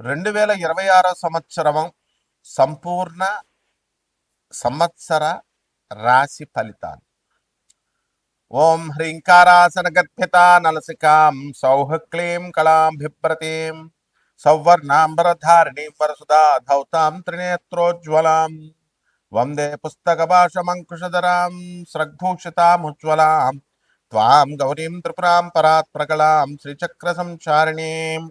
రెండు వేల ఇరవై ఆరో సంవత్సరం సంపూర్ణ సంవత్సర రాశి ఫలితాలు. ఓం హ్రీంకారాసన గర్భిత నలసికాం సౌహ క్లీం కళాం బిభ్రతీం సౌవర్ణాంబరధారిణీం వరసుదా ధౌతాం త్రినేత్రోజ్వలాం వందే పుస్తకభాషమంకుశధరాం స్రగ్భూషితాముజ్వలాం. త్వాం గౌరీం త్రిపురాం పరాత్ ప్రకళాం శ్రీచక్ర సంచారిణీం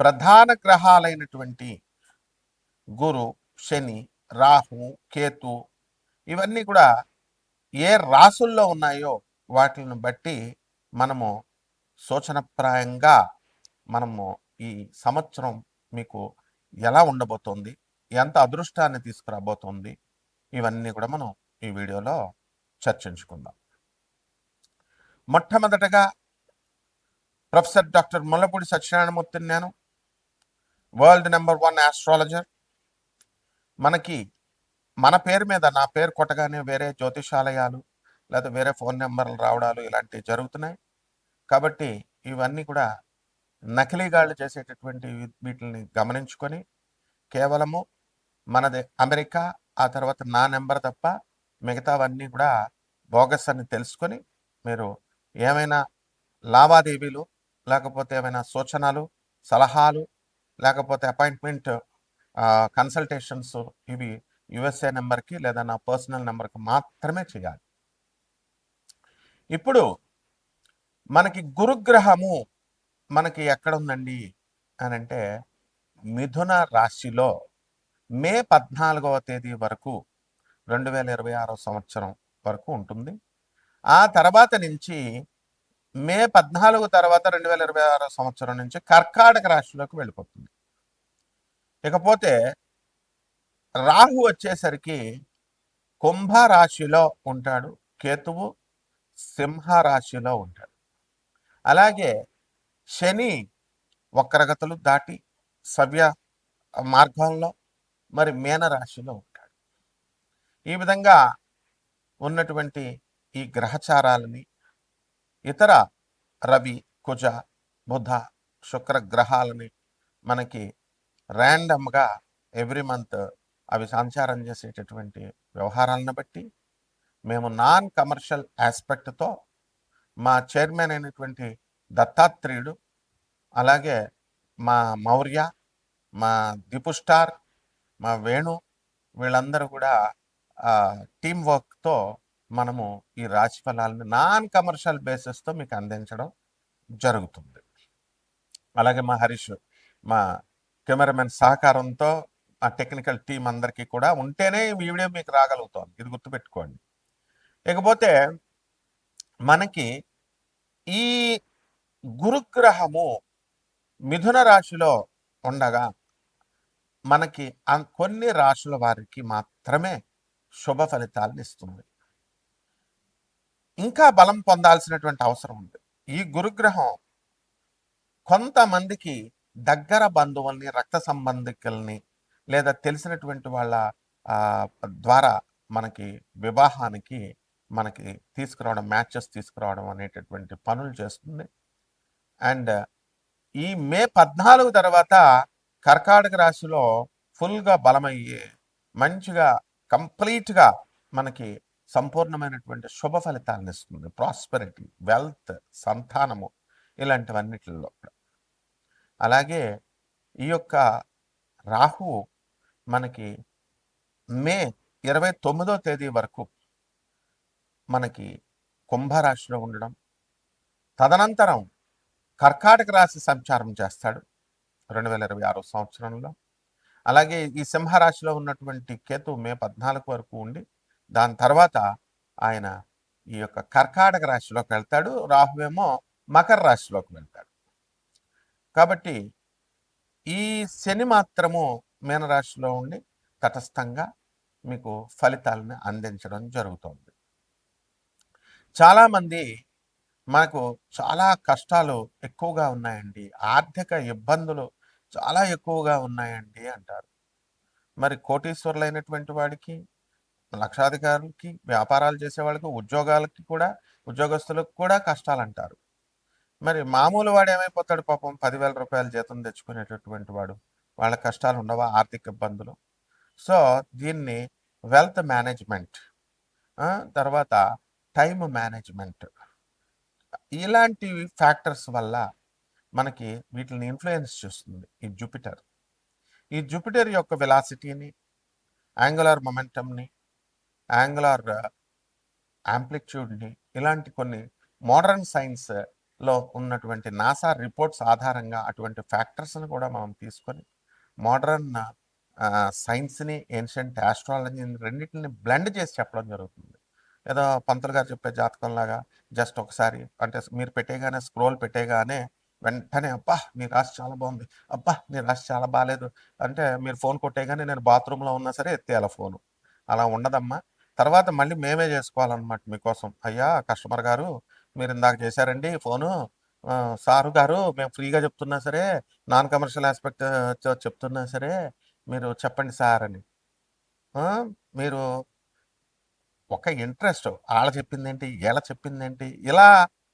ప్రధాన గ్రహాలైనటువంటి గురు శని రాహు కేతు ఇవన్నీ కూడా ఏ రాసుల్లో ఉన్నాయో వాటిని బట్టి మనము సూచనప్రాయంగా మనము ఈ సంవత్సరం మీకు ఎలా ఉండబోతోంది ఎంత అదృష్టాన్ని తీసుకురాబోతోంది ఇవన్నీ కూడా మనం ఈ వీడియోలో చర్చించుకుందాం. మొట్టమొదటగా ప్రొఫెసర్ డాక్టర్ ముల్లపూడి సత్యనారాయణమూర్తిని నేను వరల్డ్ నెంబర్ వన్ ఆస్ట్రాలజర్. మనకి మన పేరు మీద నా పేరు కొట్టగానే వేరే జ్యోతిషాలయాలు లేదా వేరే ఫోన్ నెంబర్లు రావడాలు ఇలాంటివి జరుగుతున్నాయి. కాబట్టి ఇవన్నీ కూడా నకిలీగాళ్ళు చేసేటటువంటి వీటిని గమనించుకొని కేవలము మనది అమెరికా ఆ తర్వాత నా నెంబర్ తప్ప మిగతావన్నీ కూడా బోగస్ అని తెలుసుకొని మీరు ఏమైనా లావాదేవీలు లేకపోతే ఏమైనా సూచనలు సలహాలు లేకపోతే అపాయింట్మెంట్ కన్సల్టేషన్స్ ఇవి యుఎస్ఏ నెంబర్కి లేదా నా పర్సనల్ నెంబర్కి మాత్రమే చేయాలి. ఇప్పుడు మనకి గురుగ్రహము మనకి ఎక్కడ ఉందండి అని అంటే మిథున రాశిలో మే పద్నాలుగవ తేదీ వరకు రెండు వేల ఇరవై ఆరో సంవత్సరం వరకు ఉంటుంది. ఆ తర్వాత నుంచి మే పద్నాలుగు తర్వాత రెండు వేల ఇరవై ఆరో సంవత్సరం నుంచి కర్కాటక రాశిలోకి వెళ్ళిపోతుంది. ఇకపోతే రాహు వచ్చేసరికి కుంభ రాశిలో ఉంటాడు. కేతువు సింహ రాశిలో ఉంటాడు. అలాగే శని వక్రగతులు దాటి సవ్య మార్గంలో మరి మీనరాశిలో ఉంటాడు. ఈ విధంగా ఉన్నటువంటి ఈ గ్రహచారాలని ఇతర రవి కుజ బుధ శుక్ర గ్రహాలని మనకి ర్యాండమ్గా ఎవ్రీ మంత్ అవి సంచారం చేసేటటువంటి వ్యవహారాలను బట్టి మేము నాన్ కమర్షియల్ ఆస్పెక్ట్తో మా చైర్మన్ అయినటువంటి దత్తాత్రేయుడు అలాగే మా మౌర్య మా దిపు స్టార్ మా వేణు వీళ్ళందరూ కూడా టీం వర్క్తో మనము ఈ రాశి ఫలాలను నాన్ కమర్షియల్ బేసిస్తో మీకు అందించడం జరుగుతుంది. అలాగే మా హరీష్ మా కెమెరామెన్ సహకారంతో ఆ టెక్నికల్ టీం అందరికీ కూడా ఉంటేనే ఈ వీడియో మీకు రాగలుగుతాం ఇది గుర్తుపెట్టుకోండి. ఇకపోతే మనకి ఈ గురుగ్రహము మిథున రాశిలో ఉండగా మనకి కొన్ని రాశుల వారికి మాత్రమే శుభ ఫలితాలను ఇస్తుంది. ఇంకా బలం పొందాల్సినటువంటి అవసరం ఉంది. ఈ గురుగ్రహం కొంతమందికి దగ్గర బంధువుల్ని రక్త సంబంధికుల్ని లేదా తెలిసినటువంటి వాళ్ళ ద్వారా మనకి వివాహానికి మనకి తీసుకురావడం మ్యాచెస్ తీసుకురావడం అనేటటువంటి పనులు చేస్తుంది. అండ్ ఈ మే పద్నాలుగు తర్వాత కర్కాటక రాశిలో ఫుల్గా బలమయ్యి మంచిగా కంప్లీట్గా మనకి సంపూర్ణమైనటువంటి శుభ ఫలితాలను ఇస్తుంది. ప్రాస్పెరిటీ వెల్త్ సంతానము ఇలాంటివన్నిటిలో కూడా. అలాగే ఈ యొక్క రాహు మనకి మే ఇరవై తొమ్మిదో తేదీ వరకు మనకి కుంభరాశిలో ఉండడం. తదనంతరం కర్కాటక రాశి సంచారం చేస్తాడు రెండు వేల ఇరవై ఆరో సంవత్సరంలో. అలాగే ఈ సింహరాశిలో ఉన్నటువంటి కేతు మే పద్నాలుగు వరకు ఉండి దాని తర్వాత ఆయన ఈ యొక్క కర్కాటక రాశిలోకి వెళ్తాడు. రాహువేమో మకర రాశిలోకి వెళ్తాడు. కాబట్టి ఈ శని మాత్రము మీనరాశిలో ఉండి తటస్థంగా మీకు ఫలితాలను అందించడం జరుగుతుంది. చాలామంది మనకు చాలా కష్టాలు ఎక్కువగా ఉన్నాయండి. ఆర్థిక ఇబ్బందులు చాలా ఎక్కువగా ఉన్నాయండి అంటారు. మరి కోటీశ్వరులైనటువంటి వాడికి లక్షాధికారులకి వ్యాపారాలు చేసే వాళ్ళకి ఉద్యోగాలకి కూడా ఉద్యోగస్తులకు కూడా కష్టాలు అంటారు మరి మామూలు వాడు ఏమైపోతాడు పాపం పదివేల రూపాయల జీతం తెచ్చుకునేటటువంటి వాడు. వాళ్ళ కష్టాలు ఉండవా? ఆర్థిక ఇబ్బందులు. సో దీన్ని వెల్త్ మేనేజ్మెంట్ తర్వాత టైం మేనేజ్మెంట్ ఇలాంటి ఫ్యాక్టర్స్ వల్ల మనకి వీటిని ఇన్ఫ్లుయెన్స్ చేస్తుంది ఈ జూపిటర్. ఈ జూపిటర్ యొక్క వెలాసిటీని యాంగులర్ మొమెంటమ్ని యాంగులర్ యాంప్లిట్యూడ్ని ఇలాంటి కొన్ని మోడర్న్ లో ఉన్నటువంటి నాసా రిపోర్ట్స్ ఆధారంగా అటువంటి ఫ్యాక్టర్స్ని కూడా మనం తీసుకొని మోడర్న్ సైన్స్ని ఏన్షియంట్ ఆస్ట్రాలజీని రెండింటిని బ్లెండ్ చేసి చెప్పడం జరుగుతుంది. ఏదో పంతులు గారు చెప్పే జాతకంలాగా జస్ట్ ఒకసారి అంటే మీరు పెట్టేగానే స్క్రోల్ పెట్టేగానే వెంటనే అబ్బా మీ రాశి చాలా బాగుంది. అబ్బా మీ రాశి చాలా బాగాలేదు అంటే మీరు ఫోన్ కొట్టేగానే నేను బాత్రూంలో ఉన్నా సరే ఎత్తేయాల ఫోను. అలా ఉండదమ్మా. తర్వాత మళ్ళీ మేమే చేసుకోవాలన్నమాట మీకోసం. అయ్యా కస్టమర్ గారు మీరు ఇందాక చేశారండి ఫోను. సారు గారు మేము ఫ్రీగా చెప్తున్నా సరే నాన్ కమర్షియల్ ఆస్పెక్ట్ చెప్తున్నా సరే మీరు చెప్పండి సార్ అని. మీరు ఒక ఇంట్రెస్ట్ వాళ్ళ చెప్పిందేంటి ఎలా చెప్పిందేంటి ఇలా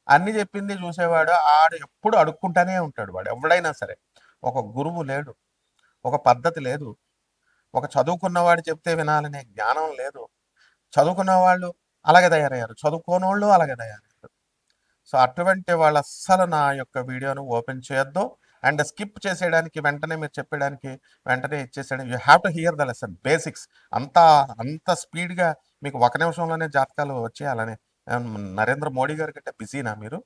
అన్ని చెప్పింది చూసేవాడు ఆడు ఎప్పుడు అడుక్కుంటానే ఉంటాడు వాడు ఎవడైనా సరే. ఒక గురువు లేడు ఒక పద్ధతి లేదు. ఒక చదువుకున్నవాడు చెప్తే వినాలనే జ్ఞానం లేదు. చదువుకున్న వాళ్ళు అలాగే తయారయ్యారు చదువుకోని వాళ్ళు అలాగే తయారయ్యారు. సో అటువంటి వాళ్ళు అస్సలు నా యొక్క వీడియోను ఓపెన్ చేయొద్దు. అండ్ స్కిప్ చేసేయడానికి వెంటనే మీరు చెప్పేయడానికి వెంటనే ఇచ్చేసేయడం you have to hear the lesson basics. అంత అంత స్పీడ్గా మీకు ఒక నిమిషంలోనే జాతకాలు వచ్చేయాలని నరేంద్ర మోడీ గారి కంటే బిజీనా మీరు?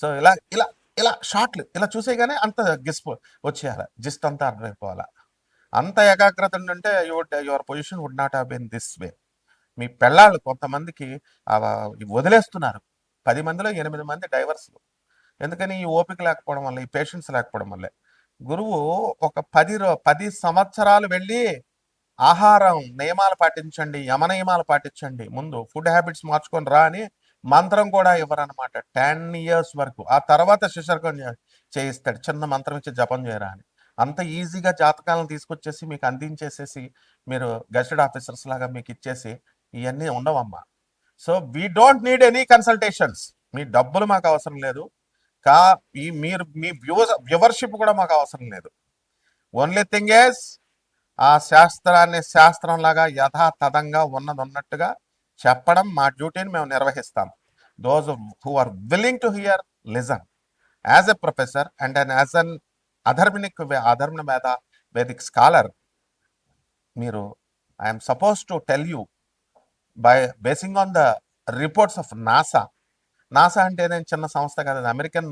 సో ఇలా ఇలా ఇలా షార్ట్లు ఇలా చూసేగానే అంత గిస్ప్ వచ్చేయాలి. జిస్ట్ అంతా అర్థమైపోవాలా. అంత ఏకాగ్రత ఉంటే your your position would not have been this way. మీ పెళ్ళాళ్ళు కొంతమందికి వదిలేస్తున్నారు. పది మందిలో ఎనిమిది మంది డైవర్స్లు. ఎందుకని? ఈ ఓపిక లేకపోవడం వల్ల ఈ పేషెన్స్ లేకపోవడం వల్లే. గురువు ఒక పది రో పది సంవత్సరాలు వెళ్ళి ఆహారం నియమాలు పాటించండి యమ నియమాలు పాటించండి. ముందు ఫుడ్ హ్యాబిట్స్ మార్చుకొని రా అని మంత్రం కూడా ఇవ్వరనమాట టెన్ ఇయర్స్ వరకు. ఆ తర్వాత శిశర్కం చేయిస్తాడు. చిన్న మంత్రం ఇచ్చి జపం చేయరా అని. అంత ఈజీగా జాతకాలను తీసుకొచ్చేసి మీకు అందించేసేసి మీరు గెస్టెడ్ ఆఫీసర్స్ లాగా మీకు ఇచ్చేసి ఇవన్నీ ఉండవమ్మా. So we don't need any consultations మీ డబ్బులు మాకు అవసరం లేదు. కా ఈ మీరు మీ వ్యూస్ వ్యూవర్షిప్ కూడా మాకు అవసరం లేదు. ఓన్లీ థింగ్ ఏస్ ఆ శాస్త్రాన్ని శాస్త్రం లాగా యథాతథంగా ఉన్నది ఉన్నట్టుగా చెప్పడం మా డ్యూటీని మేము నిర్వహిస్తాం. Those who are willing to hear listen as a professor and and as an అధర్మినిక్ అధర్మ వేద వేదిక్ స్కాలర్ మీరు I'm supposed to tell you by basing on the reports of NASA NASA అంటే నేను చిన్న సంస్థ కదా అది అమెరికన్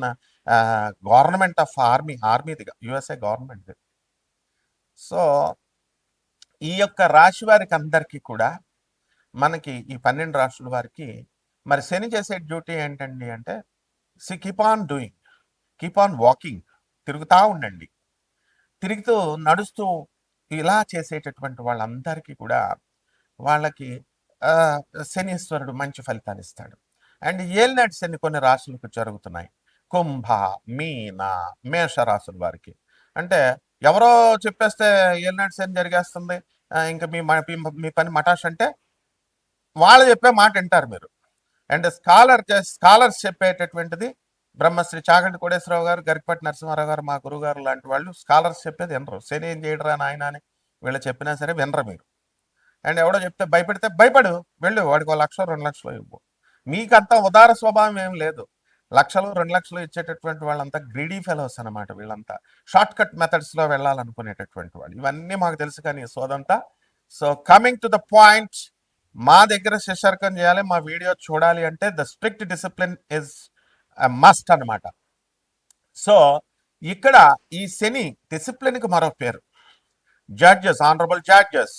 గవర్నమెంట్ ఆఫ్ ఆర్మీ ఆర్మీది USA government so ఈ యొక్క రాశి వారికి అందరికీ కూడా మనకి ఈ పన్నెండు రాశుల వారికి మరి శని చేసే డ్యూటీ ఏంటండి అంటే see keep on doing keep on walking తిరుగుతూ ఉండండి. తిరుగుతూ నడుస్తూ ఇలా చేసేటటువంటి వాళ్ళందరికీ కూడా వాళ్ళకి శనీశ్వరుడు మంచి ఫలితాలు ఇస్తాడు. అండ్ ఏలినాటి శని కొన్ని రాశులకు జరుగుతున్నాయి. కుంభ మీన మేష రాశుల వారికి. అంటే ఎవరో చెప్పేస్తే ఏలినాటి శని జరిగేస్తుంది. ఇంకా మీ మీ- మీ పని మటాష్ అంటే వాళ్ళు చెప్పే మాట వింటారు మీరు. అండ్ స్కాలర్ స్కాలర్స్ చెప్పేటటువంటిది బ్రహ్మశ్రీ చాగంటి కోటేశ్వరరావు గారు గరికపట్టి నరసింహారావు గారు మా గురువు గారు లాంటి వాళ్ళు స్కాలర్స్ చెప్పేది వినరు. శని ఏం చేయడరా నాయన అని వీళ్ళు చెప్పినా సరే వినరు మీరు. అండ్ ఎవడో చెప్తే భయపెడితే భయపడు. వెళ్ళు వాడికి ఒక లక్ష రెండు లక్షలు ఇవ్వు. మీకంత ఉదార స్వభావం ఏం లేదు. లక్షలు రెండు లక్షలు ఇచ్చేటటువంటి వాళ్ళంతా గ్రీడీ ఫెలోస్ అన్నమాట వీళ్ళంతా. షార్ట్ కట్ మెథడ్స్లో వెళ్ళాలనుకునేటటువంటి వాళ్ళు. ఇవన్నీ మాకు తెలుసు కానీ సోదంతా so coming to the point మా దగ్గర శిశర్కం చేయాలి మా వీడియో చూడాలి అంటే the strict discipline is must అన్నమాట. సో ఇక్కడ ఈ శని డిసిప్లిన్కి మరో పేరు. Judges honourable judges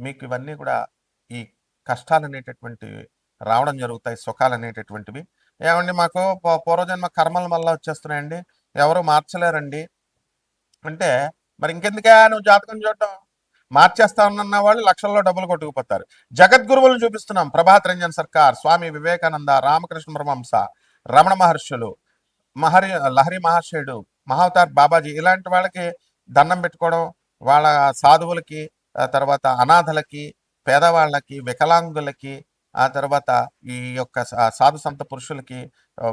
మీకు ఇవన్నీ కూడా ఈ కష్టాలు అనేటటువంటివి రావడం జరుగుతాయి సుఖాలు అనేటటువంటివి ఏమండి మాకు పూర్వజన్మ కర్మల వల్ల వచ్చేస్తున్నాయండి. ఎవరు మార్చలేరండి. అంటే మరి ఇంకెందుకే నువ్వు జాతకం చూడటం మార్చేస్తానన్న వాళ్ళు లక్షల్లో డబ్బులు కొట్టుకుపోతారు. జగద్గురువులు చూపిస్తున్నాం. ప్రభాత్ రంజన్ సర్కార్ స్వామి వివేకానంద రామకృష్ణ పరమహంస రమణ మహర్షులు మహరి లహరి మహాశయుడు మహావతార్ బాబాజీ ఇలాంటి వాళ్ళకి దండం పెట్టుకోవడం వాళ్ళ సాధువులకి తర్వాత అనాథలకి పేదవాళ్ళకి వికలాంగులకి ఆ తర్వాత ఈ యొక్క సా- సాధు సంత పురుషులకి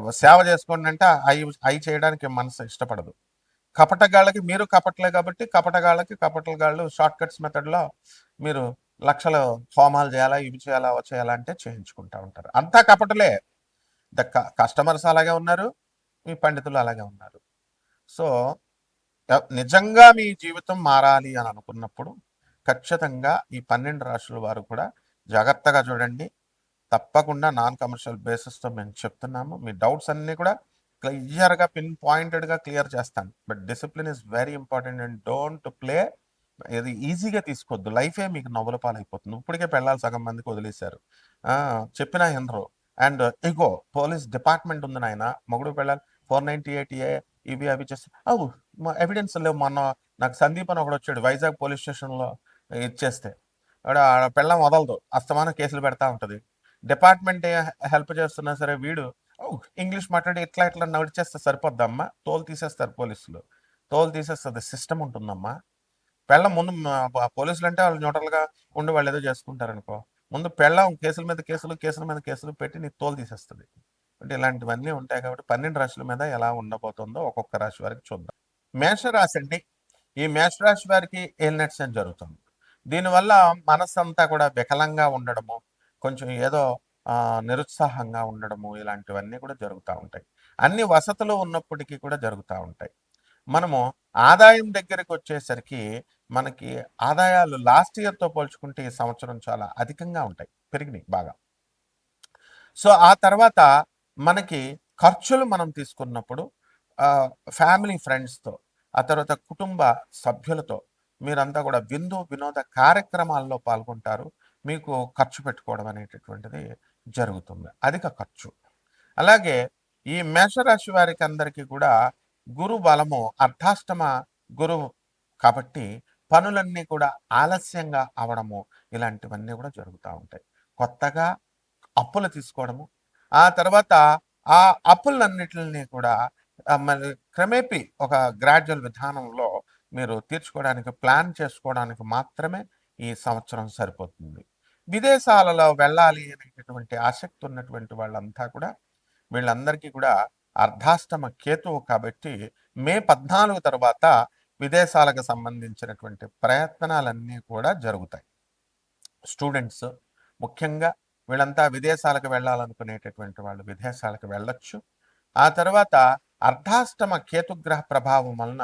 సేవ చేసుకోండి అంటే అవి అవి చేయడానికి మనసు ఇష్టపడదు. కపటగాళ్ళకి మీరు కపటలే కాబట్టి కపటగాళ్ళకి కపటగాళ్ళు షార్ట్ కట్స్ మెథడ్లో మీరు లక్షలు హోమాలు చేయాలా ఇవి చేయాలా అవి చేయాలా అంటే చేయించుకుంటూ ఉంటారు. అంతా కపటలే. ద కస్టమర్స్ అలాగే ఉన్నారు మీ పండితులు అలాగే ఉన్నారు. సో నిజంగా మీ జీవితం మారాలి అని అనుకున్నప్పుడు ఖచ్చితంగా ఈ పన్నెండు రాశుల వారు కూడా జాగ్రత్తగా చూడండి. తప్పకుండా నాన్ కమర్షియల్ బేసిస్తో మేము చెప్తున్నాము. మీ డౌట్స్ అన్నీ కూడా క్లియర్గా పిన్ పాయింటెడ్గా క్లియర్ చేస్తాను. But discipline is very important and don't play. ఇది ఈజీగా తీసుకోవద్దు. లైఫే మీకు నవ్వుల పాలైపోతుంది. ఇప్పటికే పెళ్ళాలి సగం మందికి వదిలేశారు. చెప్పిన ఎందరో అండ్ ఇగో పోలీస్ డిపార్ట్మెంట్ ఉంది నాయన. మొగుడు పెళ్ళాలి ఫోర్ నైన్టీ ఎయిట్ ఏ ఇవి అవి చేస్తే. అవు ఎవిడెన్స్ లేవు. మొన్న నాకు సందీప్ అని ఒకడు వచ్చాడు వైజాగ్ పోలీస్ స్టేషన్లో. ఇచ్చేస్తే. ఆడ ఆడ పెళ్ళం వదలదు. అస్తమానం కేసులు పెడతా ఉంటుంది. డిపార్ట్మెంట్ హెల్ప్ చేస్తున్నా సరే వీడు ఇంగ్లీష్ మాట్లాడి ఇట్లా ఇట్లా నడిచేస్తే సరిపోద్దమ్మా. తోలు తీసేస్తారు పోలీసులు. తోలు తీసేస్తుంది సిస్టమ్ ఉంటుందమ్మా. పెళ్ళం ముందు పోలీసులు అంటే వాళ్ళు న్యూట్రల్గా ఉండి వాళ్ళు ఏదో చేసుకుంటారు అనుకో ముందు పెళ్ళం కేసుల మీద కేసులు కేసుల మీద కేసులు పెట్టి నీ తోలు తీసేస్తుంది. అంటే ఇలాంటివన్నీ ఉంటాయి కాబట్టి పన్నెండు రాశుల మీద ఎలా ఉండబోతుందో ఒక్కొక్క రాశి వారికి చూద్దాం. మేషరాశి అండి. ఈ మేషరాశి వారికి ఏలినట్స్ అని జరుగుతుంది? దీనివల్ల మనసు అంతా కూడా వికలంగా ఉండడము కొంచెం ఏదో నిరుత్సాహంగా ఉండడము ఇలాంటివన్నీ కూడా జరుగుతూ ఉంటాయి. అన్ని వసతులు ఉన్నప్పటికీ కూడా జరుగుతూ ఉంటాయి. మనము ఆదాయం దగ్గరికి వచ్చేసరికి మనకి ఆదాయాలు లాస్ట్ ఇయర్తో పోల్చుకుంటే ఈ సంవత్సరం చాలా అధికంగా ఉంటాయి పెరిగినాయి బాగా. సో ఆ తర్వాత మనకి ఖర్చులు మనం తీసుకున్నప్పుడు ఫ్యామిలీ ఫ్రెండ్స్తో ఆ తర్వాత కుటుంబ సభ్యులతో మీరంతా కూడా విందు వినోద కార్యక్రమాల్లో పాల్గొంటారు. మీకు ఖర్చు పెట్టుకోవడం అనేటటువంటిది జరుగుతుంది. అధిక ఖర్చు. అలాగే ఈ మేషరాశి వారికి అందరికీ కూడా గురు బలము అర్ధాష్టమ గురువు కాబట్టి పనులన్నీ కూడా ఆలస్యంగా అవడము ఇలాంటివన్నీ కూడా జరుగుతూ ఉంటాయి. కొత్తగా అప్పులు తీసుకోవడము. ఆ తర్వాత ఆ అప్పులన్నిటిని కూడా మరి క్రమేపీ ఒక గ్రాడ్యువల్ విధానంలో మీరు తీర్చుకోవడానికి ప్లాన్ చేసుకోవడానికి మాత్రమే ఈ సంవత్సరం సరిపోతుంది. విదేశాలలో వెళ్ళాలి అనేటటువంటి ఆసక్తి ఉన్నటువంటి వాళ్ళంతా కూడా వీళ్ళందరికీ కూడా అర్ధాష్టమ కేతువు కాబట్టి మే పద్నాలుగు తర్వాత విదేశాలకు సంబంధించినటువంటి ప్రయత్నాలన్నీ కూడా జరుగుతాయి. స్టూడెంట్స్ ముఖ్యంగా వీళ్ళంతా విదేశాలకు వెళ్ళాలనుకునేటటువంటి వాళ్ళు విదేశాలకు వెళ్ళొచ్చు. ఆ తర్వాత అర్ధాష్టమ కేతుగ్రహ ప్రభావం వలన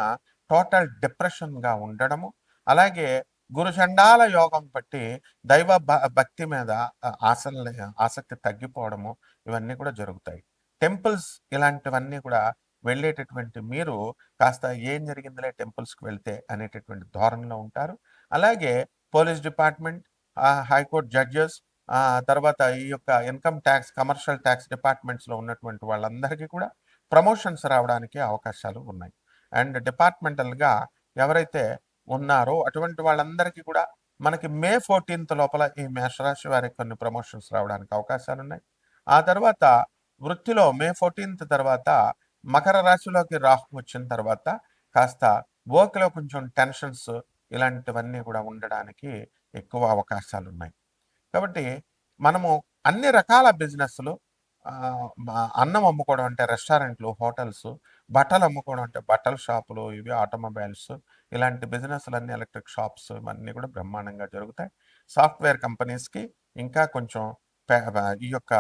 టోటల్ డిప్రెషన్గా ఉండడము అలాగే గురుచండాల యోగం బట్టి దైవ భ- భక్తి మీద ఆ, ఆసన ఆసక్తి తగ్గిపోవడము ఇవన్నీ కూడా జరుగుతాయి. టెంపుల్స్ ఇలాంటివన్నీ కూడా వెళ్ళేటటువంటి మీరు కాస్త ఏం జరిగిందిలే టెంపుల్స్కి వెళ్తే అనేటటువంటి ధోరణిలో ఉంటారు. అలాగే పోలీస్ డిపార్ట్మెంట్ హైకోర్టు జడ్జెస్ తర్వాత ఈ యొక్క ఇన్కమ్ ట్యాక్స్ కమర్షియల్ ట్యాక్స్ డిపార్ట్మెంట్స్లో ఉన్నటువంటి వాళ్ళందరికీ కూడా ప్రమోషన్స్ రావడానికి అవకాశాలు ఉన్నాయి. అండ్ డిపార్ట్మెంటల్గా ఎవరైతే ఉన్నారో అటువంటి వాళ్ళందరికీ కూడా మనకి మే ఫోర్టీన్త్ లోపల ఈ మేషరాశి వారికి కొన్ని ప్రమోషన్స్ రావడానికి అవకాశాలు ఉన్నాయి ఆ తర్వాత వృత్తిలో మే ఫోర్టీన్త్ తర్వాత మకర రాశిలోకి రాహు వచ్చిన తర్వాత కాస్త వర్క్లో కొంచెం టెన్షన్స్ ఇలాంటివన్నీ కూడా ఉండడానికి ఎక్కువ అవకాశాలు ఉన్నాయి కాబట్టి మనము అన్ని రకాల బిజినెస్లు అన్నం అమ్ముకోవడం అంటే రెస్టారెంట్లు హోటల్స్ బట్టలు అమ్ముకోవడం అంటే బట్టల షాపులు ఇవి ఆటోమొబైల్స్ ఇలాంటి బిజినెస్లన్నీ ఎలక్ట్రిక్ షాప్స్ ఇవన్నీ కూడా బ్రహ్మాండంగా జరుగుతాయి. సాఫ్ట్వేర్ కంపెనీస్కి ఇంకా కొంచెం ఈ యొక్క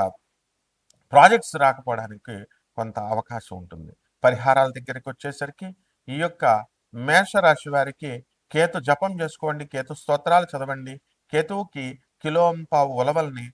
ప్రాజెక్ట్స్ రాకపోవడానికి కొంత అవకాశం ఉంటుంది. పరిహారాల దగ్గరికి వచ్చేసరికి ఈ యొక్క మేషరాశి వారికి కేతు జపం చేసుకోండి కేతు స్తోత్రాలు చదవండి కేతువుకి కిలోం పావు ఉలవల్ని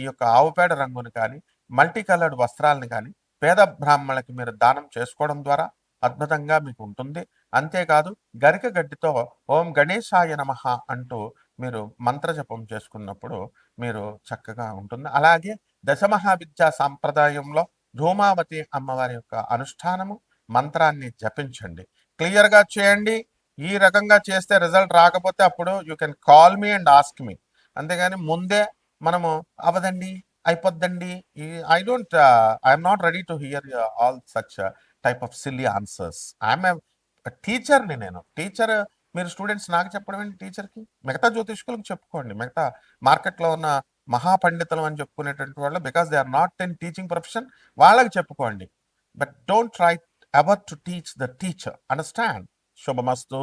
ఈ యొక్క ఆవుపేడ రంగుని కానీ మల్టీ కలర్డ్ వస్త్రాలను కానీ పేద బ్రాహ్మణులకి మీరు దానం చేసుకోవడం ద్వారా అద్భుతంగా మీకు ఉంటుంది. అంతేకాదు గరిక గడ్డితో ఓం గణేశాయ నమః అంటూ మీరు మంత్రజపం చేసుకున్నప్పుడు మీరు చక్కగా ఉంటుంది. అలాగే దశమహావిద్యా సాంప్రదాయంలో ధూమావతి అమ్మవారి యొక్క అనుష్ఠానము మంత్రాన్ని జపించండి. క్లియర్గా చేయండి. ఈ రకంగా చేస్తే రిజల్ట్ రాకపోతే అప్పుడు you can call me and ask me. అంతేగాని ముందే మనము అవదండి. అయిపోద్దండి. I don't I'm not ready to hear all such type of silly answers I'm టీచర్ని నేను. టీచర్ మీరు స్టూడెంట్స్ నాకు చెప్పడం ఏంటి టీచర్కి మిగతా జ్యోతిష్కులకు చెప్పుకోండి. మిగతా మార్కెట్లో ఉన్న మహాపండితులు అని చెప్పుకునేటువంటి వాళ్ళు because they are not in teaching profession వాళ్ళకి చెప్పుకోండి. But don't try ever to teach the teacher understand Subhamastu.